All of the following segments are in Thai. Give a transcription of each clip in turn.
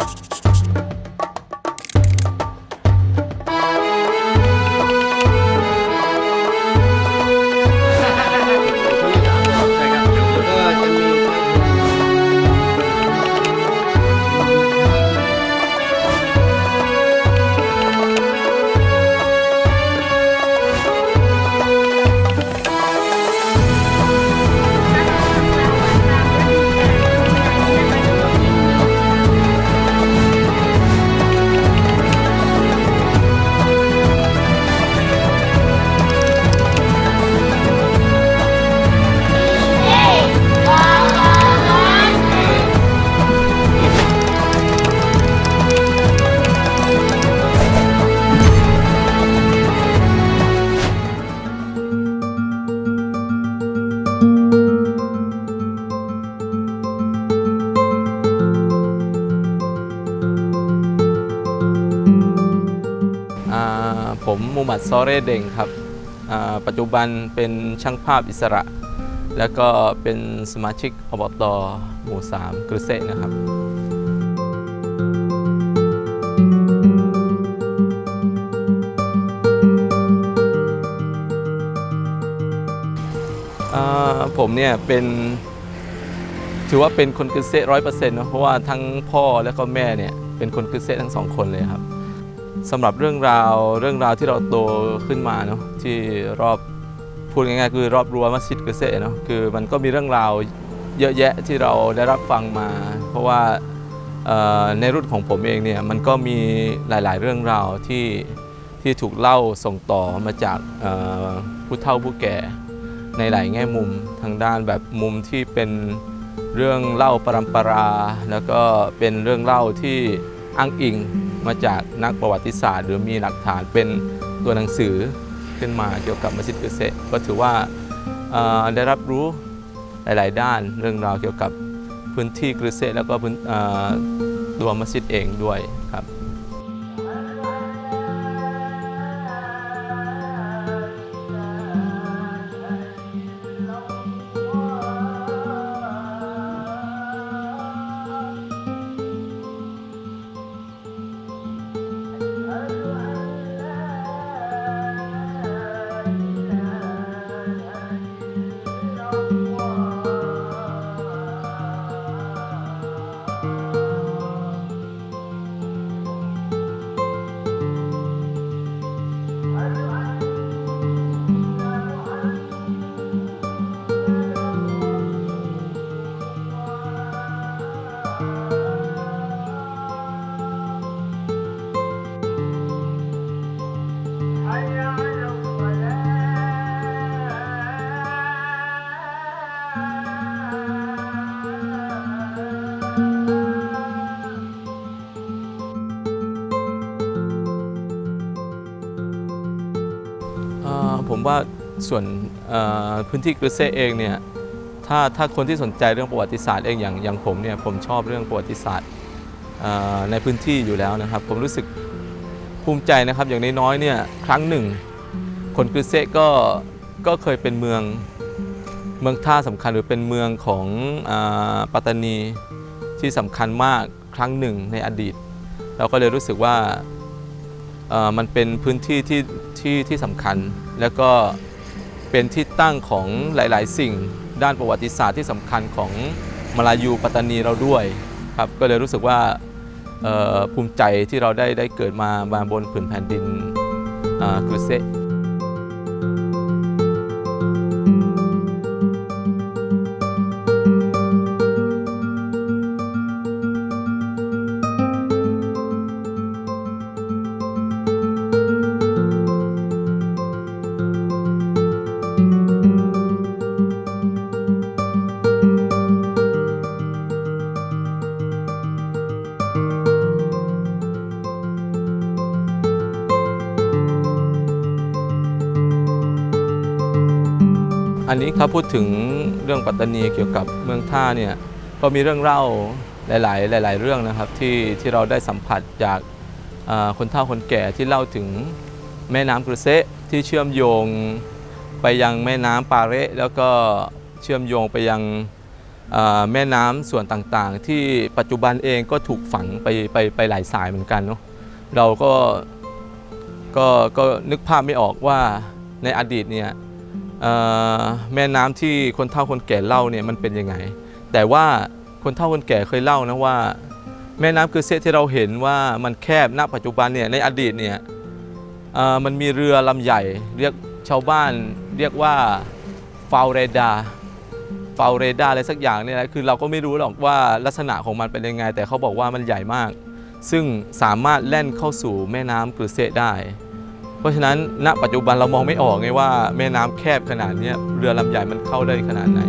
you ซอเรเดงครับปัจจุบันเป็นช่างภาพอิสระ แล้วก็เป็นสมาชิกอบตหมู่สามกรุเซนะครับผมเนี่ยเป็นถือว่าเป็นคนกึเซร้อยเปอร์เซ็นต์นะเพราะว่าทั้งพ่อและก็แม่เนี่ยเป็นคนกึเซทั้งสองคนเลยครับ สำหรับเรื่องราวเรื่องราวที่เราโตขึ้นมาเนาะที่รอบพูดง่ายๆคือรอบรั้วมัสยิดกึเซเนาะคือมันก็มีเรื่องราวเยอะแยะที่เราได้รับฟังมา เพราะว่าในรุ่นของผมเองเนี่ยมันก็มีหลาย ๆ เรื่องราวที่ที่ถูกเล่าส่งต่อมาจากผู้เฒ่าผู้แก่ในหลายแง่มุมทางด้านแบบมุมที่เป็นเรื่องเล่าปรำปรา แล้วก็เป็นเรื่องเล่าที่อ้างอิง มาจากนักประวัติศาสตร์ หรือมีหลักฐานเป็นตัวหนังสือขึ้นมาเกี่ยวกับมัสยิดกุเซก็ถือว่าได้รับรู้หลาย ๆ ด้านเรื่องราวเกี่ยวกับพื้นที่กุเซแล้วก็ตัวมัสยิดเองด้วยครับ ว่าส่วนพื้นที่กรุเซเองเนี่ยถ้าถ้าคนที่สนใจเรื่องประวัติศาสตร์เองอย่างอย่างผมเนี่ยผมชอบเรื่องประวัติศาสตร์ในพื้นที่อยู่แล้วนะครับ ผมรู้สึกภูมิใจนะครับอย่างน้อยๆเนี่ยครั้งหนึ่ง คนกรุเซก็ก็เคยเป็นเมืองเมืองท่าสำคัญหรือเป็นเมืองของอปัตตานีที่สำคัญมากครั้งหนึ่งในอดีต เราก็เลยรู้สึกว่ามันเป็นพื้นที่ที่ที่ที่สำคัญ แล้วก็เป็นที่ตั้งของหลาย ๆ สิ่งด้านประวัติศาสตร์ที่สำคัญของมาลายูปัตตานีเราด้วยครับก็เลยรู้สึกว่าภูมิใจที่เราได้ได้เกิดมามาบนผืนแผ่นดินกรุเซ นี้ครับพูดถึงเรื่องปัตตานีเกี่ยวกับเมืองท่าเนี่ยก็มีเรื่องเล่าหลาย ๆ หลาย ๆ เรื่องนะครับที่ที่เราได้สัมผัสจากคนเฒ่าคนแก่ที่เล่าถึงแม่น้ำกรุเซะที่เชื่อมโยงไปยังแม่น้ำปาเระแล้วก็เชื่อมโยงไปยังแม่น้ำส่วนต่างๆ ที่ปัจจุบันเองก็ถูกฝังไปไปไปหลายสายเหมือนกันเนาะเราก็ก็ก็นึกภาพไม่ออกว่าในอดีตเนี่ย แม่น้ำที่คนเฒ่าคนแก่เล่าเนี่ยมันเป็นยังไง แต่ว่าคนเฒ่าคนแก่เคยเล่านะว่า แม่น้ำคือเซที่เราเห็นว่ามันแคบณปัจจุบันเนี่ยในอดีตเนี่ยมันมีเรือลำใหญ่ เรียกชาวบ้าน เรียกว่าฟาวเรดาฟาวเรดาอะไรสักอย่างเนี่ยนะคือเราก็ไม่รู้หรอกว่าลักษณะของมันเป็นยังไง แต่เขาบอกว่ามันใหญ่มาก ซึ่งสามารถแล่นเข้าสู่แม่น้ำกรือเซได้ เพราะฉะนั้นณปัจจุบันเรามองไม่ออกไงว่าแม่น้ำแคบขนาดนี้เรือลำใหญ่มันเข้าได้ขนาดไหน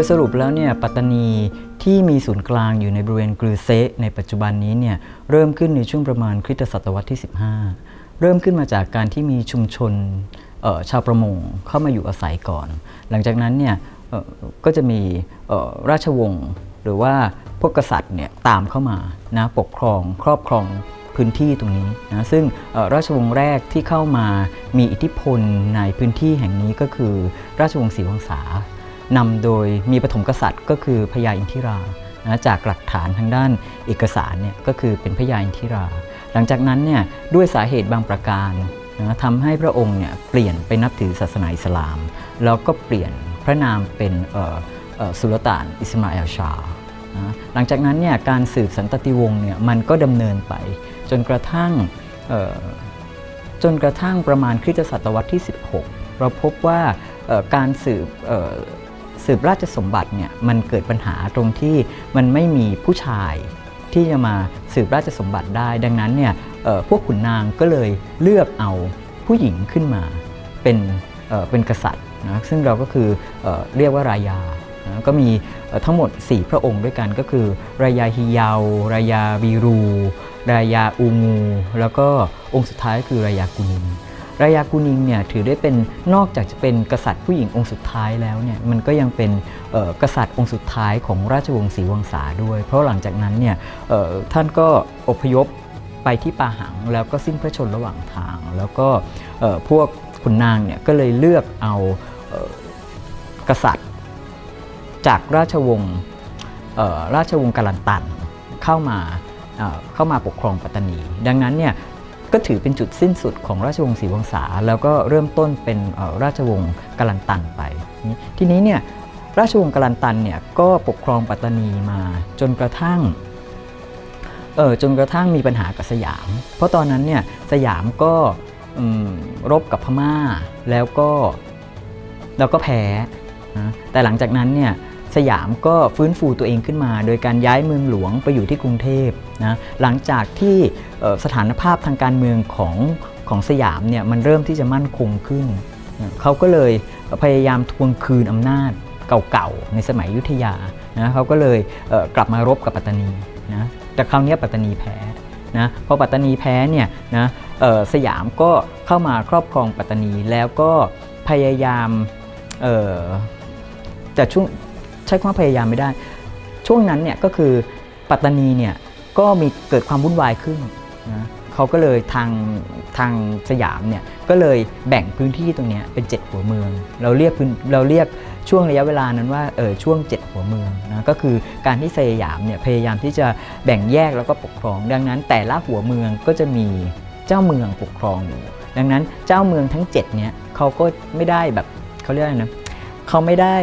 ยสรุปแล้วเนี่ยปัตตานีที่มีศูนย์กลางอยู่ในบริเวณกรือเซะในปัจจุบันนี้เนี่ยเริ่มขึ้นในช่วงประมาณคริสตศตวรรษที่ 15 เริ่มขึ้นมาจากการที่มีชุมชนชาวประมงเข้ามาอยู่อาศัยก่อน หลังจากนั้นเนี่ยก็จะมีราชวงศ์หรือว่าพวกกษัตริย์เนี่ยตามเข้ามานะปกครองครอบครองพื้นที่ตรงนี้นะซึ่งราชวงศ์แรกที่เข้ามามีอิทธิพลในพื้นที่แห่งนี้ก็คือราชวงศ์ศรีวังสา นำโดยมีปฐมกษัตริย์ก็คือพญาอินทิรานะจากหลักฐานทางด้านเอกสารเนี่ยก็คือเป็นพญาอินทิรา หลังจากนั้นเนี่ยด้วยสาเหตุบางประการนะทำให้พระองค์เนี่ยเปลี่ยนไปนับถือศาสนาอิสลาม แล้วก็เปลี่ยนพระนามเป็นสุลต่านอิสมาเอลชาหลังจากนั้นเนี่ยการสืบสันตติวงศ์เนี่ยมันก็ดำเนินไป จนกระทั่งจนกระทั่งประมาณคริสตศตวรรษที่ 16 เราพบว่าการสืบ สืบราชสมบัติเนี่ยมันเกิดปัญหาตรงที่มันไม่มีผู้ชายที่จะมาสืบราชสมบัติได้ ดังนั้นเนี่ยพวกขุนนางก็เลยเลือกเอาผู้หญิงขึ้นมาเป็นเป็นกษัตริย์นะซึ่งเราก็คือเอเรียกว่ารายานะก็มีทั้งหมด 4 พระองค์ด้วยกันก็คือ รายาฮิยาว รายาวีรู รายาอูงู แล้วก็องค์สุดท้ายก็คือรายากุนิง รายากุนิงเนี่ยถือได้เป็นนอกจากจะเป็นกษัตริย์ผู้หญิงองค์สุดท้ายแล้วเนี่ยมันก็ยังเป็นกษัตริย์องค์สุดท้ายของราชวงศ์ศรีวังสาด้วย เพราะหลังจากนั้นเนี่ยท่านก็อพยพไปที่ปาหังแล้วก็สิ้นพระชนระหว่างทาง แล้วก็พวกขุนนางเนี่ยก็เลยเลือกเอากษัตริย์ จากราชวงศ์ราชวงศ์กาลันตันเข้ามาเข้ามาปกครองปัตตานี ดังนั้นเนี่ย ก็ถือเป็นจุดสิ้นสุดของราชวงศ์ศรีวงสาแล้วก็เริ่มต้นเป็นราชวงศ์กาลันตันไปนี่ทีนี้เนี่ยราชวงศ์กาลันตันเนี่ยก็ปกครองปัตตานีมาจนกระทั่งเออจนกระทั่งมีปัญหากับสยาม เพราะตอนนั้นเนี่ยสยามก็รบกับพม่าแล้วก็แล้วก็แพ้นะแต่หลังจากนั้นเนี่ย สยามก็ฟื้นฟูตัวเองขึ้นมา โดยการย้ายเมืองหลวงไปอยู่ที่กรุงเทพนะหลังจากที่สถานภาพทางการเมืองของของสยามเนี่ยมันเริ่มที่จะมั่นคงขึ้นนะเขาก็เลยพยายามทวงคืนอำนาจเก่าๆ ในสมัยยุทธยานะเขาก็เลยเกลับมารบกับปัตตานีนะแต่คราวนี้ปัตตานีแพ้นะพอปัตตานีแพ้เนี่ยนะสยามก็เข้ามาครอบครองปัตตานีแล้วก็พยายามแต่ช่วง ใช้คำว่าพยายามไม่ได้ ช่วงนั้นเนี่ยก็คือปัตตานีเนี่ยก็มีเกิดความวุ่นวายขึ้นนะเขาก็เลยทางทางสยามเนี่ยก็เลยแบ่งพื้นที่ตรงนี้เป็น 7 หัวเมือง เราเรียกเราเรียกช่วงระยะเวลานั้นว่าเออช่วง 7 หัวเมืองนะก็คือการที่สยามเนี่ยพยายามที่จะแบ่งแยกแล้วก็ปกครอง ดังนั้นแต่ละหัวเมืองก็จะมีเจ้าเมืองปกครองอยู่ดังนั้นเจ้าเมืองทั้ง7เนี่ยเขาก็ไม่ได้แบบเขาเรียกอะไรนะเขาไม่ได้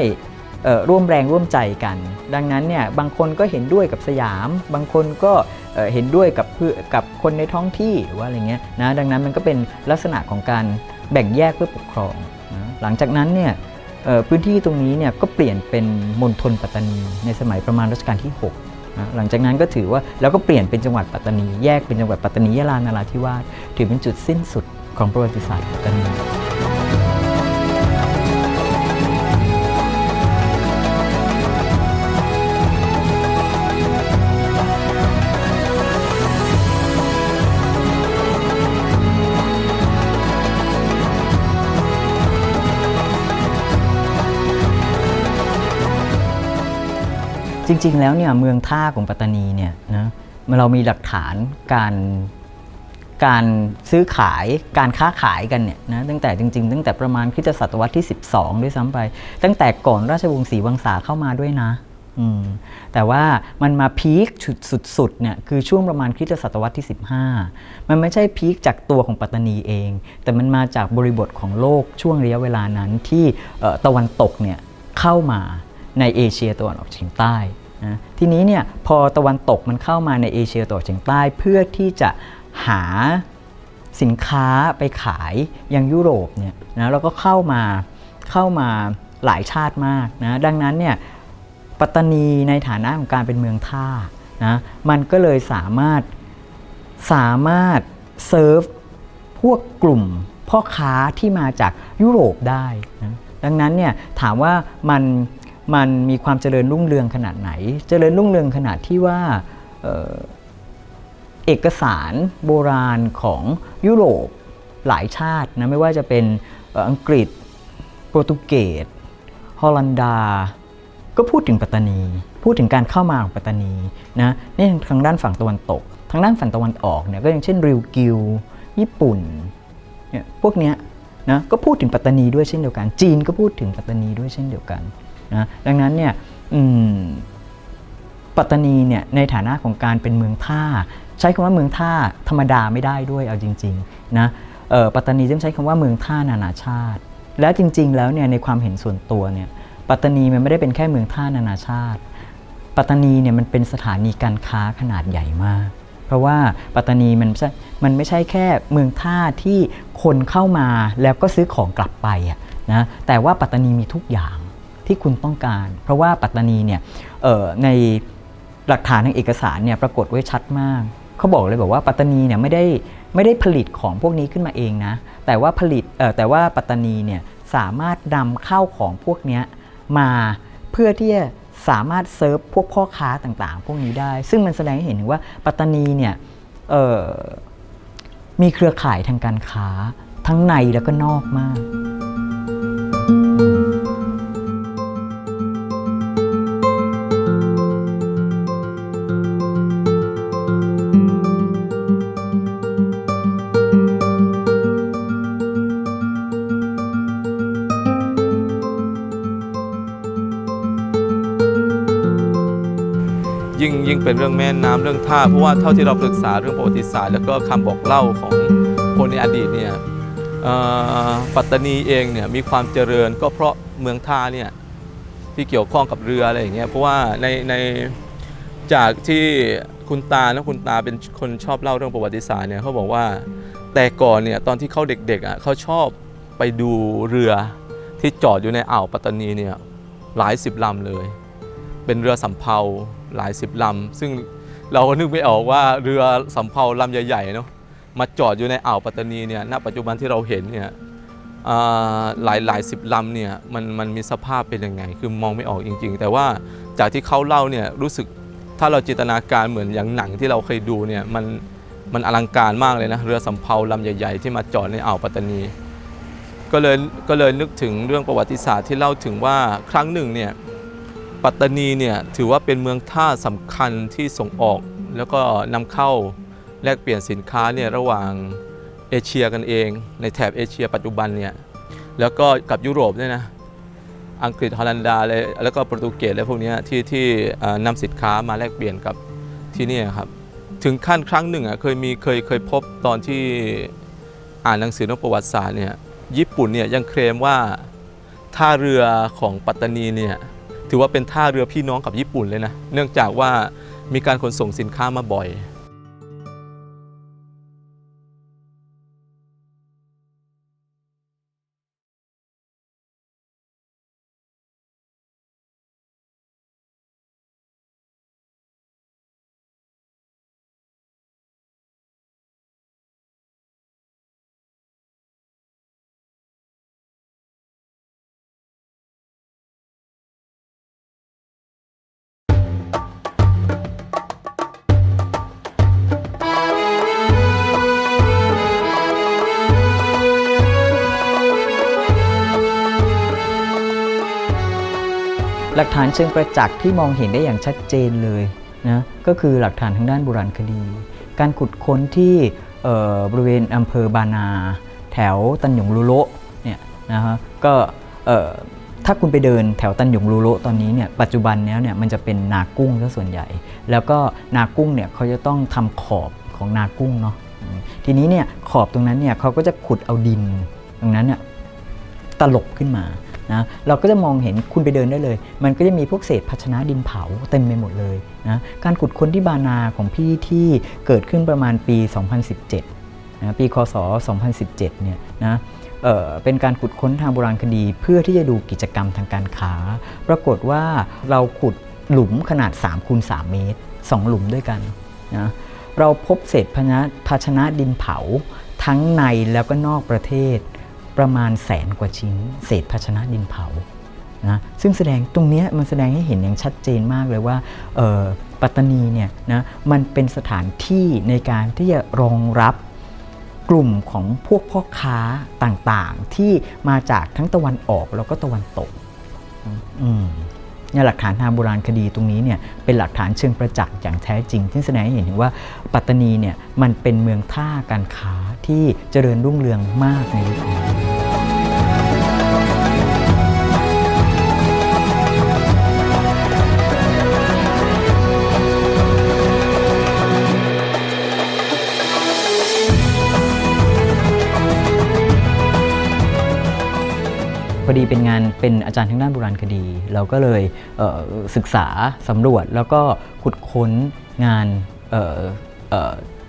ร่วมแรงร่วมใจกัน ดังนั้นเนี่ยบางคนก็เห็นด้วยกับสยาม บางคนก็เเห็นด้วยกับเพื่อกับคนในท้องที่หรือว่าอะไรเงี้ยนะดังนั้นมันก็เป็นลักษณะของการแบ่งแยกเพื่อปกครองนะหลังจากนั้นเนี่ยพื้นที่ตรงนี้เนี่ยก็เปลี่ยนเป็นมณฑลปัตตานีในสมัยประมาณรัชกาลที่6นะหลังจากนั้นก็ถือว่าแล้วก็เปลี่ยนเป็นจังหวัดปัตตานีแยกเป็นจังหวัดปัตตานียะลานาราธิวาสถือเป็นจุดสิ้นสุดของประวัติศาสตร์ปัตตานี จริง ๆ แล้วเนี่ยเมืองท่าของปัตตานีเนี่ยนะเรามีหลักฐานการการซื้อขายการค้าขายกันเนี่ยนะตั้งแต่จริง ๆ ตั้งแต่ประมาณคริสตศตวรรษที่ 12 ด้วยซ้ำไป ตั้งแต่ก่อนราชวงศ์ศรีวังสาเข้ามาด้วยนะแต่ว่ามันมาพีคสุดๆเนี่ยคือช่วงประมาณคริสตศตวรรษที่ 15 มันไม่ใช่พีคจากตัวของปัตตานีเอง แต่มันมาจากบริบทของโลกช่วงระยะเวลานั้นที่ตะวันตกเนี่ยเข้ามา ในเอเชียตะวันออกเฉียงใต้นะทีนี้เนี่ยพอตะวันตกมันเข้ามาในเอเชียตะวันออกเฉียงใต้เพื่อที่จะหาสินค้าไปขายยังยุโรปเนี่ยนะแล้วก็เข้ามาเข้ามาหลายชาติมากนะดังนั้นเนี่ยปัตตานีในฐานะของการเป็นเมืองท่านะมันก็เลยสามารถสามารถเซิร์ฟพวกกลุ่มพ่อค้าที่มาจากยุโรปได้นะดังนั้นเนี่ยถามว่ามัน มันมีความเจริญรุ่งเรืองขนาดไหน เจริญรุ่งเรืองขนาดที่ว่าเอกสารโบราณของยุโรปหลายชาตินะไม่ว่าจะเป็นอังกฤษ โปรตุเกส ฮอลันดา ก็พูดถึงปัตตานี พูดถึงการเข้ามาของปัตตานีนะนี่ทางด้านฝั่งตะวันตก ทางด้านฝั่งตะวันออกเนี่ยก็อย่างเช่นริวกิว ญี่ปุ่นเนี่ยพวกเนี้ยนะก็พูดถึงปัตตานีด้วยเช่นเดียวกัน จีนก็พูดถึงปัตตานีด้วยเช่นเดียวกัน นะดังนั้นเนี่ยปัตตานีเนี่ยในฐานะของการเป็นเมืองท่า ใช้คำว่าเมืองท่าธรรมดาไม่ได้ด้วยเอาจริงๆนะปัตตานีต้องใช้คำว่าเมืองท่านานาชาติ และจริง ๆ แล้วเนี่ยในความเห็นส่วนตัวเนี่ยปัตตานีมันไม่ได้เป็นแค่เมืองท่านานาชาติ ปัตตานีเนี่ยมันเป็นสถานีการค้าขนาดใหญ่มาก เพราะว่าปัตตานีมันไม่ใช่มันไม่ใช่แค่เมืองท่าที่คนเข้ามาแล้วก็ซื้อของกลับไปอะนะแต่ว่าปัตตานีมีทุกอย่าง ที่คุณต้องการ เพราะว่าปัตตานีเนี่ยในหลักฐานทางเอกสารเนี่ยปรากฏไว้ชัดมากเขาบอกเลยบอกว่าปัตตานีเนี่ยไม่ได้ไม่ได้ผลิตของพวกนี้ขึ้นมาเองนะ แต่ว่าผลิตแต่ว่าปัตตานีเนี่ยสามารถนำเข้าของพวกนี้มาเพื่อที่จะสามารถเซิร์ฟพวกพ่อค้าต่างๆ พวกนี้ได้ ซึ่งมันแสดงให้เห็นถึงว่าปัตตานีเนี่ยมีเครือข่ายทางการค้าทั้งในแล้วก็นอกมาก ยิ่งยิ่งเป็นเรื่องแม่น้ำเรื่องท่าเพราะว่าเท่าที่เราศึกษาเรื่องประวัติศาสตร์ แล้วก็คำบอกเล่าของคนในอดีตเนี่ยปัตตานีเองเนี่ยมีความเจริญก็เพราะเมืองท่าเนี่ยที่เกี่ยวข้องกับเรืออะไรอย่างเงี้ยเพราะว่าในในจากที่คุณตานะคุณตาเป็นคนชอบเล่าเรื่องประวัติศาสตร์เนี่ยเขาบอกว่าแต่ก่อนเนี่ยตอนที่เขาเด็กๆอะเขาชอบไปดูเรือที่จอดอยู่ในอ่าวปัตตานีเนี่ยหลายสิบลำเลย เป็นเรือสำเภา หลายสิบลำ ซึ่งเราก็นึกไม่ออกว่าเรือสำเภาลำใหญ่ๆเนาะมาจอดอยู่ในอ่าวปัตตานีเนี่ยณปัจจุบันที่เราเห็นเนี่ยหลายหลายสิบลำเนี่ยมันมันมีสภาพเป็นยังไง คือมองไม่ออกจริง ๆ แต่ว่าจากที่เขาเล่าเนี่ยรู้สึกถ้าเราจินตนาการเหมือนอย่างหนังที่เราเคยดูเนี่ยมันมันอลังการมากเลยนะเรือสำเภาลำใหญ่ ๆ ที่มาจอดในอ่าวปัตตานี ก็เลยก็เลยนึกถึงเรื่องประวัติศาสตร์ที่เล่าถึงว่าครั้งหนึ่งเนี่ย ปัตตานีเนี่ยถือว่าเป็นเมืองท่าสำคัญที่ส่งออก แล้วก็นำเข้าแลกเปลี่ยนสินค้าเนี่ยระหว่างเอเชียกันเอง ในแถบเอเชียปัจจุบันเนี่ยแล้วก็กับยุโรปเนี่ยนะอังกฤษฮอลันดาเลยแล้วก็โปรตุเกสและพวกนี้ที่ที่นำสินค้ามาแลกเปลี่ยนกับที่นี่ครับถึงขั้นครั้งหนึ่งอะเคยมีเคยเคยพบตอนที่อ่านหนังสือเรื่องประวัติศาสตร์เนี่ยญี่ปุ่นเนี่ยยังเคลมว่าท่าเรือของปัตตานีเนี่ย ถือว่าเป็นท่าเรือพี่น้องกับญี่ปุ่นเลยนะ เนื่องจากว่ามีการขนส่งสินค้ามาบ่อย หลักฐานเชิงประจักษ์ที่มองเห็นได้อย่างชัดเจนเลยนะก็คือหลักฐานทางด้านโบราณคดี การขุดค้นที่บริเวณอำเภอบานา แถวตันหยงลุโละเนี่ยนะฮะก็ถ้าคุณไปเดินแถวตันหยงลุโละตอนนี้เนี่ยปัจจุบันเนี้ยเนี่ยมันจะเป็นนากุ้งซะส่วนใหญ่ แล้วก็นากุ้งเนี่ยเขาจะต้องทำขอบของนากุ้งเนาะทีนี้เนี่ยขอบตรงนั้นเนี่ยเขาก็จะขุดเอาดิน ตรงนั้นเนี่ยตลบขึ้นมา นะเราก็จะมองเห็นคุณไปเดินได้เลย มันก็จะมีพวกเศษภาชนะดินเผาเต็มไปหมดเลยนะการขุดค้นที่บานาของพี่ที่เกิดขึ้นประมาณปี 2017นะปีคศ 2017 เนี่ยนะเอ่อเป็นการขุดค้นทางโบราณคดี เพื่อที่จะดูกิจกรรมทางการค้า ปรากฏว่าเราขุดหลุมขนาด3คูณ3เมตร 2 หลุมด้วยกันนะเราพบเศษภาชนะภาชนะดินเผาทั้งในแล้วก็นอกประเทศ ประมาณแสนกว่าชิ้น เศษภาชนะดินเผานะซึ่งแสดงตรงนี้มันแสดงให้เห็นอย่างชัดเจนมากเลยว่าปัตตานีเนี่ยนะมันเป็นสถานที่ในการที่จะรองรับกลุ่มของพวกพ่อค้าต่างๆ ที่มาจากทั้งตะวันออกแล้วก็ตะวันตกอืมเนี่ยหลักฐานทางโบราณคดีตรงนี้เนี่ยเป็นหลักฐานเชิงประจักษ์อย่างแท้จริง ที่แสดงให้เห็นถึงว่าปัตตานีเนี่ยมันเป็นเมืองท่าการค้าที่เจริญรุ่งเรืองมากในยุคนี้ พอดีเป็นงานเป็นอาจารย์ทางด้านโบราณคดี เราก็เลยเศึกษาสำรวจแล้วก็ขุดค้นงาน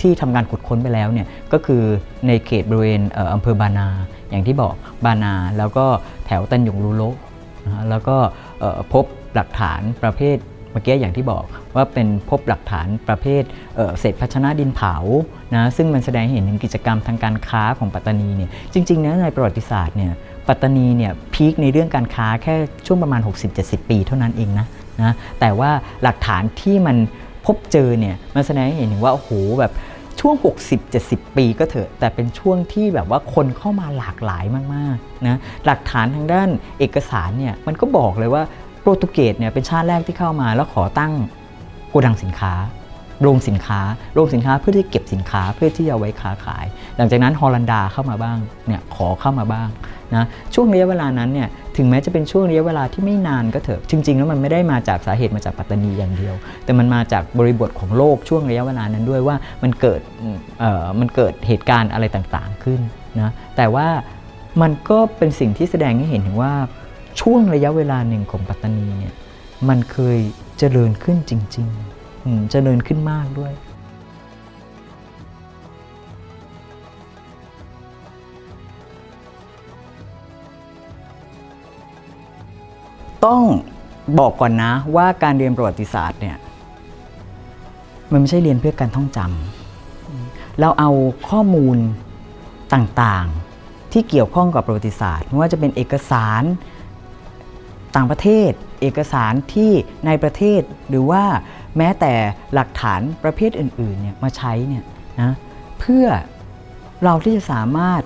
ที่ทำการขุดค้นไปแล้วเนี่ยก็คือในเขตบริเวณเอำเภอบานา อย่างที่บอกบานา แล้วก็แถวตันหยงลูโลนะแล้วก็พบหลักฐานประเภทเมื่อกี้อย่างที่บอกว่าเป็นพบหลักฐานประเภทเศษภาชนะดินเผานะซึ่งมันแสดงเห็นถึงกิจกรรมทางการค้าของปัตตานีเนี่ยจริงๆนะในประวัติศาสตร์เนี่ย ปัตตานีเนี่ยพีคในเรื่องการค้าแค่ช่วงประมาณ 60-70 ปีเท่านั้นเองนะนะแต่ว่าหลักฐานที่มันพบเจอเนี่ยมันแสดงให้เห็นว่าโอ้โหแบบช่วง 60-70 ปีก็เถอะแต่เป็นช่วงที่แบบว่าคนเข้ามาหลากหลายมากๆนะหลักฐานทางด้านเอกสารเนี่ยมันก็บอกเลยว่าโปรตุเกสเนี่ยเป็นชาติแรกที่เข้ามาแล้วขอตั้งโกดังสินค้าโรงสินค้าโรงสินค้าเพื่อที่เก็บสินค้าเพื่อที่จะไว้ค้าขาย หลังจากนั้นฮอลันดาเข้ามาบ้างเนี่ยขอเข้ามาบ้าง นะช่วงระยะเวลานั้นเนี่ยถึงแม้จะเป็นช่วงระยะเวลาที่ไม่นานก็เถอะจริง ๆ แล้วมันไม่ได้มาจากสาเหตุมาจากปัตตานีอย่างเดียว แต่มันมาจากบริบทของโลกช่วงระยะเวลานั้นด้วยว่ามันเกิดมันเกิดเหตุการณ์อะไรต่างๆขึ้นนะแต่ว่ามันก็เป็นสิ่งที่แสดงให้เห็นถึงว่าช่วงระยะเวลาหนึ่งของปัตตานีเนี่ยมันเคยเจริญขึ้นจริงๆเจริญขึ้นมากด้วย ต้องบอกก่อนนะว่าการเรียนประวัติศาสตร์เนี่ยมันไม่ใช่เรียนเพื่อการท่องจำเราเอาข้อมูลต่างๆที่เกี่ยวข้องกับประวัติศาสตร์ไม่ว่าจะเป็นเอกสารต่างประเทศ เอกสารที่ในประเทศหรือว่าแม้แต่หลักฐานประเภทอื่นๆเนี่ยมาใช้เนี่ยนะเพื่อเราที่จะสามารถ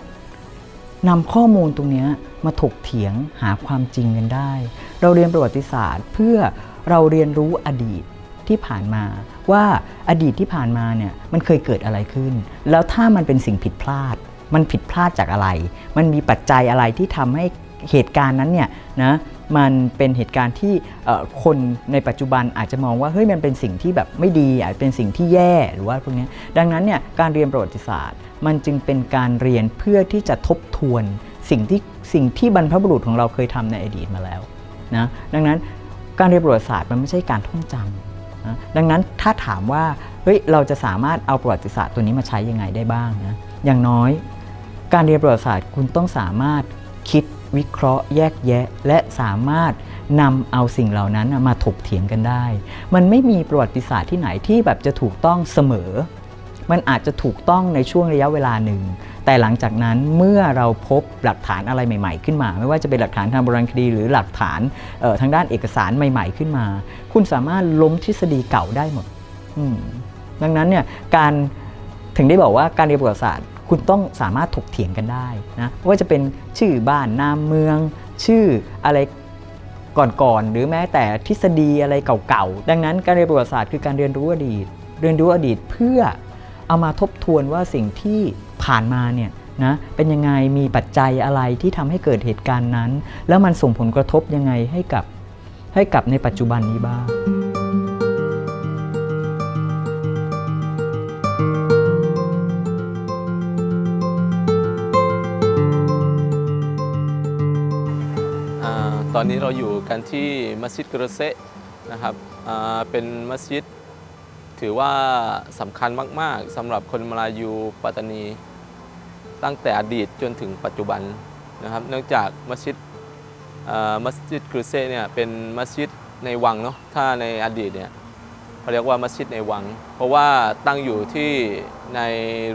นำข้อมูลตรงนี้มาถกเถียงหาความจริงกันได้ เราเรียนประวัติศาสตร์ เพื่อเราเรียนรู้อดีตที่ผ่านมาว่าอดีตที่ผ่านมาเนี่ยมันเคยเกิดอะไรขึ้น แล้วถ้ามันเป็นสิ่งผิดพลาด มันผิดพลาดจากอะไร มันมีปัจจัยอะไรที่ทำให้เหตุการณ์นั้นเนี่ยนะมันเป็นเหตุการณ์ที่คนในปัจจุบันอาจจะมองว่าเฮ้ยมันเป็นสิ่งที่แบบไม่ดี อาจเป็นสิ่งที่แย่หรือว่าพวกนี้ดังนั้นเนี่ยการเรียนประวัติศาสตร์ มันจึงเป็นการเรียนเพื่อที่จะทบทวนสิ่งที่สิ่งที่บรรพบุรุษของเราเคยทำในอดีตมาแล้ว นะดังนั้นการเรียนประวัติศาสตร์มันไม่ใช่การท่องจำนะดังนั้นถ้าถามว่าเฮ้ยเราจะสามารถเอาประวัติศาสตร์ตัวนี้มาใช้ยังไงได้บ้างนะอย่างน้อยการเรียนประวัติศาสตร์คุณต้องสามารถคิดวิเคราะห์แยกแยะ และสามารถนำเอาสิ่งเหล่านั้นมาถกเถียงกันได้ มันไม่มีประวัติศาสตร์ที่ไหนที่แบบจะถูกต้องเสมอ มันอาจจะถูกต้องในช่วงระยะเวลาหนึ่ง แต่หลังจากนั้นเมื่อเราพบหลักฐานอะไรใหม่ ๆ ขึ้นมา ไม่ว่าจะเป็นหลักฐานทางโบราณคดี หรือหลักฐานออทางด้านเอกสารใหม่ ๆ ขึ้นมา คุณสามารถล้มทฤษฎีเก่าได้หมดดังนั้นเนี่ยการถึงได้บอกว่าการเรียนประวัติศาสตร์ คุณต้องสามารถถกเถียงกันได้นะไม่ว่าจะเป็นชื่อบ้านนามเมือง ชื่ออะไรก่อนๆหรือแม้แต่ทฤษฎีอะไรเก่าๆดังนั้นการเรียนประวัติศาสตร์คือการเรียนรู้อดีต เรียนรู้อดีตเพื่อเอามาทบทวนว่าสิ่งที่ ผ่านมาเนี่ยนะเป็นยังไงมีปัจจัยอะไรที่ทำให้เกิดเหตุการณ์นั้น แล้วมันส่งผลกระทบยังไงให้กับให้กับในปัจจุบันนี้บ้างตอนนี้เราอยู่กันที่มัสยิดกระเซะนะครับเป็นมัสยิดถือว่าสำคัญมาก ๆสำหรับคนมาลายูปัตตานี ตั้งแต่อดีตจนถึงปัจจุบันนะครับ เนื่องจากมัสยิดมัสยิดกระเซะเนี่ยเป็นมัสยิดในวังเนาะถ้าในอดีตเนี่ยเขาเรียกว่ามัสยิดในวัง เพราะว่าตั้งอยู่ที่ใน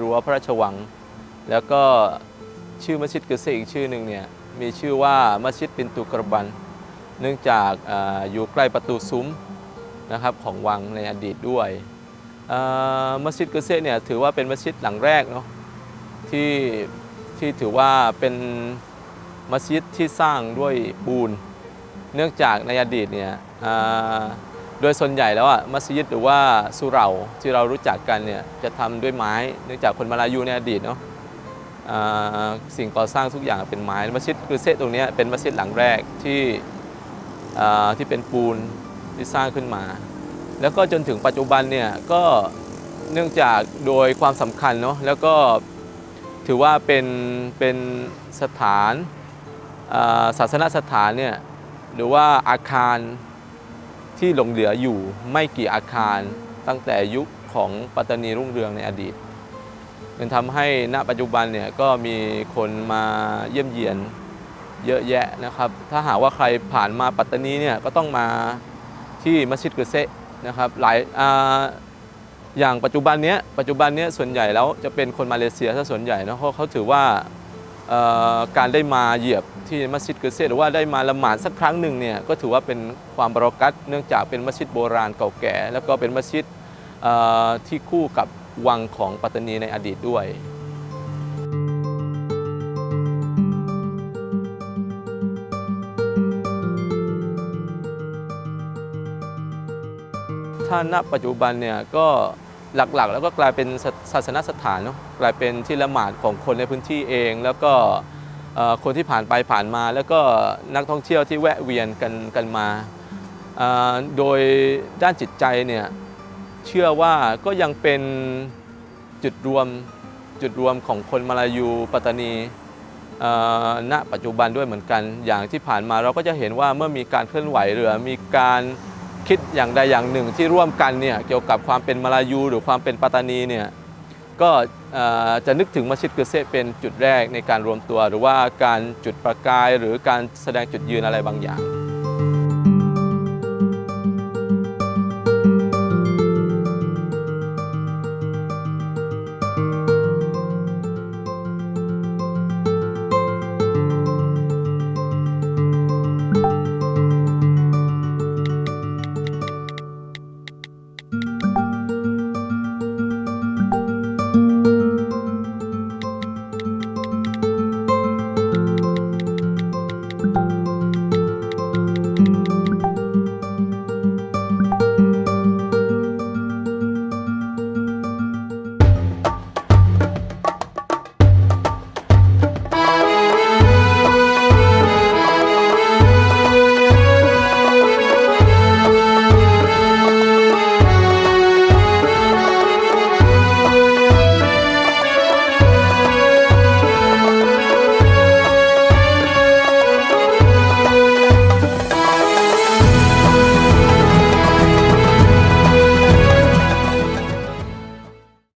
รั้วพระราชวัง แล้วก็ชื่อมัสยิดกระเซะอีกชื่อหนึ่งเนี่ยมีชื่อว่ามัสยิดปินตุกรบัน เนื่องจากออยู่ใกล้ประตูซุ้มนะครับของวังในอดีตด้วยมัสยิดกระเซะเนี่ยถือว่าเป็นมัสยิดหลังแรกเนาะ ที่ที่ถือว่าเป็นมัสยิดที่สร้างด้วยปูน เนื่องจากในอดีตเนี่ยโดยส่วนใหญ่แล้วอะมัสยิดหรือว่าสุเหร่าที่เรารู้จักกันเนี่ยจะทำด้วยไม้ เนื่องจากคนมาลายูในอดีตเนาะสิ่งก่อสร้างทุกอย่างเป็นไม้มัสยิดกรุเซตตรงนี้เป็นมัสยิดหลังแรกที่ที่เป็นปูนที่สร้างขึ้นมา แล้วก็จนถึงปัจจุบันเนี่ยก็เนื่องจากโดยความสำคัญเนาะแล้วก็ ถือว่าเป็นเป็นสถานศาสนสถานเนี่ยหรือว่าอาคารที่หลงเหลืออยู่ไม่กี่อาคารตั้งแต่ยุคของปัตตานีรุ่งเรืองในอดีตมันทำให้ณปัจจุบันเนี่ยก็มีคนมาเยี่ยมเยียนเยอะแยะนะครับ ถ้าหากว่าใครผ่านมาปัตตานีเนี่ยก็ต้องมาที่มัสยิดกระเซะนะครับหลาย อย่างปัจจุบันเนี้ยปัจจุบันเนี้ยส่วนใหญ่แล้วจะเป็นคนมาเลเซียซะส่วนใหญ่เนอะเพราะเขาถือว่าการได้มาเหยียบที่มัสยิดกระเซหรือว่าได้มาละหมาดสักครั้งหนึ่งเนี่ยก็ถือว่าเป็นความบรอกัตเนื่องจากเป็นมัสยิดโบราณเก่าแก่ แล้วก็เป็นมัสยิดที่คู่กับวังของปัตตานีในอดีตด้วยถ้าณปัจจุบันเนี่ยก็ หลักๆ แล้วก็กลายเป็นศาสนสถานเนาะกลายเป็นที่ละหมาดของคนในพื้นที่เอง แล้วก็คนที่ผ่านไปผ่านมา แล้วก็นักท่องเที่ยวที่แวะเวียนกันกันมา โดยด้านจิตใจเนี่ยเชื่อว่าก็ยังเป็นจุดรวมจุดรวมของคนมาลายูปัตตานีณปัจจุบันด้วยเหมือนกัน อย่างที่ผ่านมาเราก็จะเห็นว่าเมื่อมีการเคลื่อนไหวหรือมีการ คิดอย่างใดอย่างหนึ่งที่ร่วมกันเนี่ยเกี่ยวกับความเป็นมาลายู หรือความเป็นปัตตานีเนี่ยก็จะนึกถึงมัสยิดกุเซเป็นจุดแรกในการรวมตัว หรือว่าการจุดประกายหรือการแสดงจุดยืนอะไรบางอย่าง